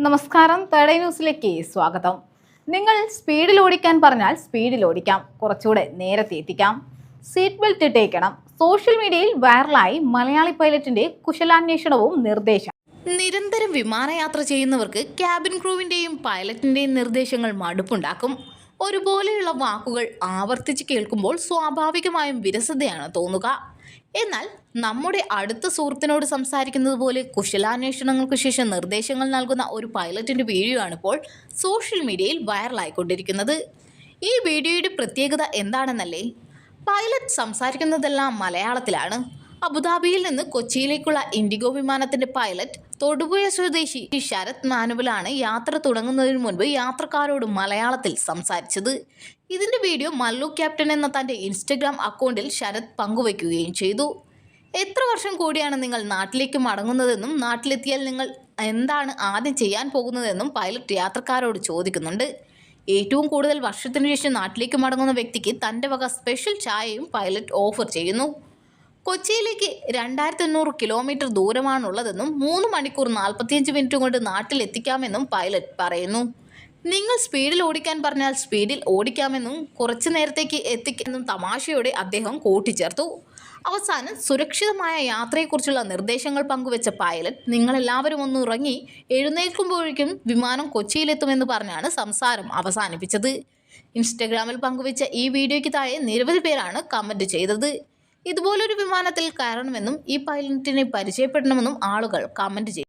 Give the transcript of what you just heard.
നമസ്കാരം തേടൈ ന്യൂസിലേക്ക് സ്വാഗതം. നിങ്ങൾ സ്പീഡിൽ ഓടിക്കാൻ പറഞ്ഞാൽ സ്പീഡിൽ ഓടിക്കാം. കുറച്ചുകൂടെ നേരത്തെ എത്തിക്കാം. Seat belt ഇട്ടേക്കണം. സോഷ്യൽ മീഡിയയിൽ വൈറലായി മലയാളി പൈലറ്റിന്റെ കുശലാന്വേഷണവും നിർദ്ദേശം. നിരന്തരം വിമാനയാത്ര ചെയ്യുന്നവർക്ക് ക്യാബിൻ ക്രൂവിന്റെയും പൈലറ്റിന്റെയും നിർദ്ദേശങ്ങൾ മടുപ്പുണ്ടാക്കും. ഒരുപോലെയുള്ള വാക്കുകൾ ആവർത്തിച്ച് കേൾക്കുമ്പോൾ സ്വാഭാവികമായും വിരസതയാണ് തോന്നുക. എന്നാൽ നമ്മുടെ അടുത്ത സുഹൃത്തിനോട് സംസാരിക്കുന്നത് പോലെ കുശലാന്വേഷണങ്ങൾക്ക് ശേഷം നിർദ്ദേശങ്ങൾ നൽകുന്ന ഒരു പൈലറ്റിന്റെ വീഡിയോ ആണ് ഇപ്പോൾ സോഷ്യൽ മീഡിയയിൽ വൈറലായിക്കൊണ്ടിരിക്കുന്നത് ഈ വീഡിയോയുടെ പ്രത്യേകത എന്താണെന്നല്ലേ? പൈലറ്റ് സംസാരിക്കുന്നതെല്ലാം മലയാളത്തിലാണ്. അബുദാബിയിൽ നിന്ന് കൊച്ചിയിലേക്കുള്ള ഇൻഡിഗോ വിമാനത്തിന്റെ പൈലറ്റ് തൊടുപുഴ സ്വദേശി ശരത് മാനുവലാണ് യാത്ര തുടങ്ങുന്നതിന് മുൻപ് യാത്രക്കാരോട് മലയാളത്തിൽ സംസാരിച്ചത്. ഇതിന്റെ വീഡിയോ മല്ലു ക്യാപ്റ്റൻ എന്ന തന്റെ ഇൻസ്റ്റഗ്രാം അക്കൗണ്ടിൽ ശരത് പങ്കുവയ്ക്കുകയും ചെയ്തു. എത്ര വർഷം കൂടിയാണ് നിങ്ങൾ നാട്ടിലേക്ക് മടങ്ങുന്നതെന്നും നാട്ടിലെത്തിയാൽ നിങ്ങൾ എന്താണ് ആദ്യം ചെയ്യാൻ പോകുന്നതെന്നും പൈലറ്റ് യാത്രക്കാരോട് ചോദിക്കുന്നുണ്ട്. ഏറ്റവും കൂടുതൽ വർഷത്തിനു ശേഷം നാട്ടിലേക്ക് മടങ്ങുന്ന വ്യക്തിക്ക് തന്റെ വക സ്പെഷ്യൽ ചായയും പൈലറ്റ് ഓഫർ ചെയ്യുന്നു. കൊച്ചിയിലേക്ക് രണ്ടായിരത്തി എണ്ണൂറ് കിലോമീറ്റർ ദൂരമാണുള്ളതെന്നും മൂന്ന് മണിക്കൂർ നാൽപ്പത്തിയഞ്ച് മിനിറ്റ് കൊണ്ട് നാട്ടിലെത്തിക്കാമെന്നും പൈലറ്റ് പറയുന്നു. നിങ്ങൾ സ്പീഡിൽ ഓടിക്കാൻ പറഞ്ഞാൽ സ്പീഡിൽ ഓടിക്കാമെന്നും കുറച്ചു നേരത്തേക്ക് എത്തിക്കാമെന്നും തമാശയോടെ അദ്ദേഹം കൂട്ടിച്ചേർത്തു. അവസാനം സുരക്ഷിതമായ യാത്രയെക്കുറിച്ചുള്ള നിർദ്ദേശങ്ങൾ പങ്കുവെച്ച പൈലറ്റ് നിങ്ങളെല്ലാവരും ഒന്ന് ഉറങ്ങി എഴുന്നേൽക്കുമ്പോഴേക്കും വിമാനം കൊച്ചിയിലെത്തുമെന്ന് പറഞ്ഞാണ് സംസാരം അവസാനിപ്പിച്ചത്. ഇൻസ്റ്റഗ്രാമിൽ പങ്കുവെച്ച ഈ വീഡിയോയ്ക്ക് താഴെ നിരവധി പേരാണ് കമന്റ് ചെയ്തത്. ഇതുപോലൊരു വിമാനത്തിൽ കയറണമെന്നും ഈ പൈലറ്റിനെ പരിചയപ്പെടണമെന്നും ആളുകൾ കമന്റ് ചെയ്തു.